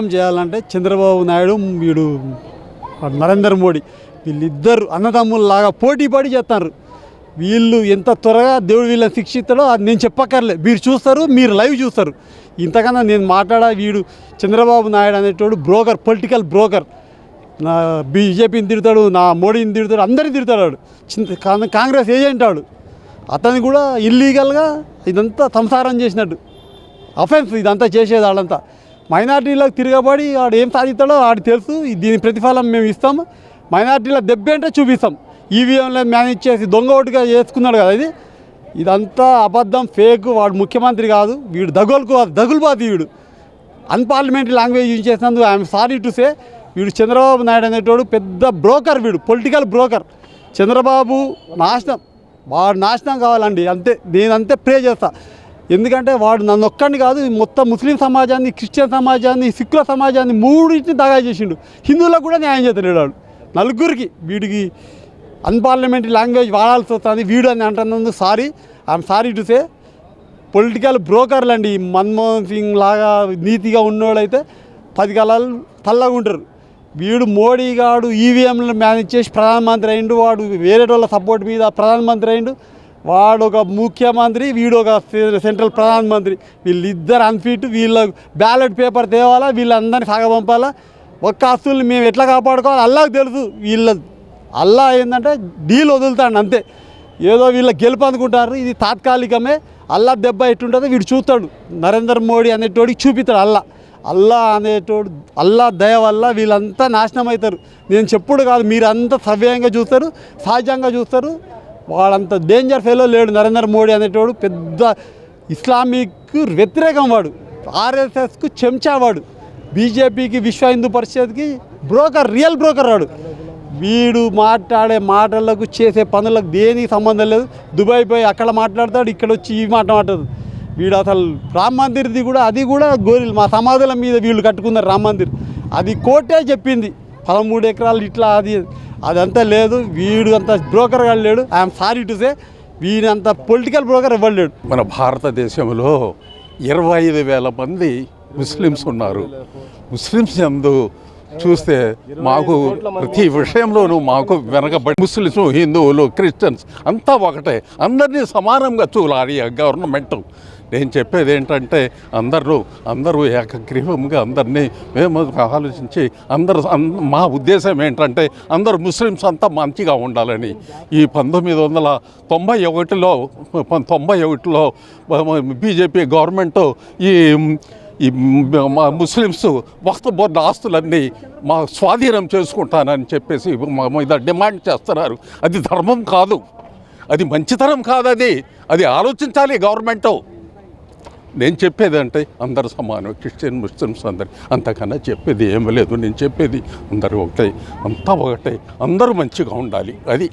Reform చేయాలంటే చంద్రబాబు నాయుడు వీడు నరేంద్ర మోడీ. వీళ్ళిద్దరు అన్నదమ్ముల్లాగా పోటీ పడి చేస్తారు. వీళ్ళు ఎంత త్వరగా దేవుడు వీళ్ళని శిక్షిస్తాడో అది నేను చెప్పక్కర్లే. మీరు చూస్తారు మీరు లైవ్ చూస్తారు. ఇంతకన్నా నేను మాట్లాడా వీడు చంద్రబాబు నాయుడు అనేటోడు బ్రోకర్ పొలిటికల్ బ్రోకర్. నా బీజేపీని తిడతాడు నా మోడీని తిడతాడు అందరిని తిడతాడు వాడు. చింత కాంగ్రెస్ ఏజెంట్ ఆడు అతను కూడా ఇల్లీగల్గా ఇదంతా సంసారం చేసినట్టు. అఫెన్స్ ఇదంతా చేసేది వాళ్ళంతా. మైనార్టీలకు తిరగబడి వాడు ఏం సాధిస్తాడో వాడు తెలుసు. దీని ప్రతిఫలం మేము ఇస్తాం. మైనార్టీల దెబ్బ అంటే చూపిస్తాం. ఈవీఎంలో మేనేజ్ చేసి దొంగ ఓటుగా చేసుకున్నాడు కదా ఇది. ఇదంతా అబద్ధం ఫేక్ వాడు ముఖ్యమంత్రి కాదు. వీడు దగులుకు దగులుబాతి వీడు. అన్పార్లమెంటరీ లాంగ్వేజ్ యూజ్ చేసినందుకు ఐఎమ్ సారీ టు సే వీడు చంద్రబాబు నాయుడు అనేటోడు పెద్ద బ్రోకర్ వీడు పొలిటికల్ బ్రోకర్. చంద్రబాబు నాశనం. వాడు నాశనం కావాలండి. అంతే నేనంతే ప్రే చేస్తా. ఎందుకంటే వాడు నన్ను ఒక్కడిని కాదు మొత్తం ముస్లిం సమాజాన్ని క్రిస్టియన్ సమాజాన్ని సిక్కుల సమాజాన్ని మూడింటిని దగా చేసిండు. హిందువులకు కూడా న్యాయం చేతలేడు వాడు. నలుగురికి వీడికి అన్పార్లమెంటరీ లాంగ్వేజ్ వాడాల్సి వస్తుంది. వీడు అని అంటున్నందుకు sorry I'm sorry to say political బ్రోకర్లు అండి. మన్మోహన్ సింగ్ లాగా నీతిగా ఉన్నోడైతే పది కళలు తల్లగా ఉంటారు. వీడు మోడీ గాడు ఈవీఎంలు మేనేజ్ చేసి ప్రధానమంత్రి అయిండు వాడు వేరే వాళ్ళ సపోర్ట్ మీద ప్రధానమంత్రి అయిండు వాడు ఒక ముఖ్యమంత్రి వీడు ఒక సెంట్రల్ ప్రధానమంత్రి వీళ్ళిద్దరు అన్ఫిట్ వీళ్ళ బ్యాలెట్ పేపర్ తేవాలా వీళ్ళందరినీ సాగపంపాలా? ఒక్క ఆస్తుల్ని మేము ఎట్లా కాపాడుకోవాలి? అల్లాకు తెలుసు. వీళ్ళ అల్లా ఏంటంటే డీల్ వదులుతాడు అంతే. ఏదో వీళ్ళ గెలుపు అనుకుంటారు ఇది తాత్కాలికమే. అల్లా దెబ్బ ఎట్టుంటుందో వీడు చూస్తాడు. నరేంద్ర మోడీ అనేటోడికి చూపిస్తాడు అల్లా. అల్లా అనేటోడు అల్లా దయ వల్ల వీళ్ళంతా నాశనం అవుతారు నేను చెప్పుడు కాదు మీరంతా సవ్యంగా చూస్తారు సహజంగా చూస్తారు. వాడంత డేంజర్ ఫెలో లేడు నరేంద్ర మోడీ అనేటోడు పెద్ద ఇస్లామిక్ వ్యతిరేకం వాడు. ఆర్ఎస్ఎస్కు చెంచావాడు బీజేపీకి విశ్వ హిందూ పరిషత్కి బ్రోకర్ రియల్ బ్రోకర్ వాడు. వీడు మాట్లాడే మాటలకు చేసే పనులకు దేనికి సంబంధం లేదు. దుబాయ్ పోయి అక్కడ మాట్లాడతాడు ఇక్కడ వచ్చి ఈ మాట మాట్లాడు వీడు అసలు రామ్ మందిర్ది కూడా అది కూడా గోరీలు మా సమాధుల మీద వీళ్ళు కట్టుకున్నారు రామ్ మందిర్. అది కోర్టే చెప్పింది. పదమూడు ఎకరాలు ఇట్లా అది అదంతా లేదు వీడు అంత బ్రోకర్గా లేడు. ఐఎమ్ సారీ టు సే వీడి అంత పొలిటికల్ బ్రోకర్ ఇవ్వలేడు మన భారతదేశంలో ఇరవై ఐదు వేల మంది ముస్లిమ్స్ ఉన్నారు. ముస్లిమ్స్ ఎందు చూస్తే మాకు ప్రతి విషయంలోనూ మాకు వెనకబడి ముస్లిమ్స్ హిందువులు క్రిస్టియన్స్ అంతా ఒకటే. అందరినీ సమానంగా చూడాలి గవర్నమెంట్ నేను చెప్పేది ఏంటంటే అందరూ అందరూ ఏకగ్రీవంగా అందరినీ మేము ఆలోచించి అందరూ మా ఉద్దేశం ఏంటంటే అందరూ ముస్లిమ్స్ అంతా మంచిగా ఉండాలని. ఈ పంతొమ్మిది వందల తొంభై ఒకటిలో తొంభై ఒకటిలో బీజేపీ గవర్నమెంట్ ఈ ఈ మా ముస్లిమ్స్ వక్త బోర్డు ఆస్తులన్నీ మా స్వాధీనం చేసుకుంటానని చెప్పేసి మా మీద డిమాండ్ చేస్తున్నారు. అది ధర్మం కాదు. అది మంచితనం కాదు అది. అది ఆలోచించాలి గవర్నమెంటు. నేను చెప్పేది అంటే అందరు సమానం క్రిస్టియన్ ముస్లిమ్స్ అందరు. అంతకన్నా చెప్పేది ఏమీ లేదు. నేను చెప్పేది అందరూ ఒకటే. అంతా ఒకటే. అందరూ మంచిగా ఉండాలి. అది.